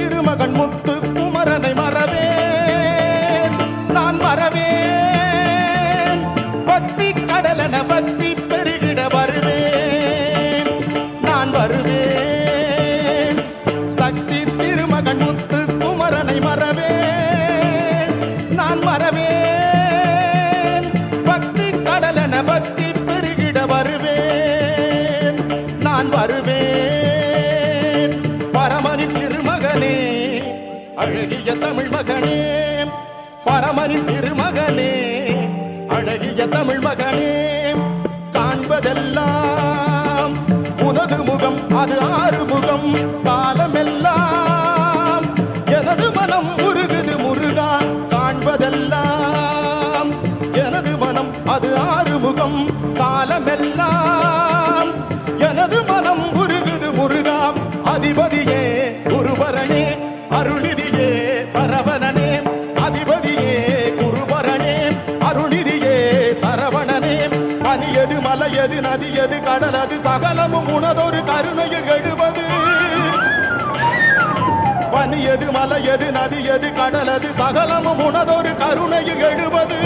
திருமகன் முத்து குமரனை மறவேன். நான் மறவேன். பத்தி கடலன பத்தி பெருகிட வருவேன். நான் வருவேன். சக்தி திருமகன் முத்து குமரனை மறவேன். நான் மறவேன். பக்தி கடலன பக்தி பெருகிட வருவேன். நான் வருவேன். அழகிய தமிழ் மகனே பரமனின் திருமகனே அழகிய தமிழ் மகனே காண்பதெல்லாம் உனது முகம் அது ஆறு முகம் காலமெல்லாம் எனது மனம் முருகுது முருகா காண்பதெல்லாம் எனது மனம் அது ஆறு முகம் காலமெல்லாம் பனி எது மலை எது நதி எது கடல் அது சகலமும் உனதொரு கருணையில் எழுவது. நதி எது கடல் அது சகலமும் உனதொரு கருணையில் எழுவது.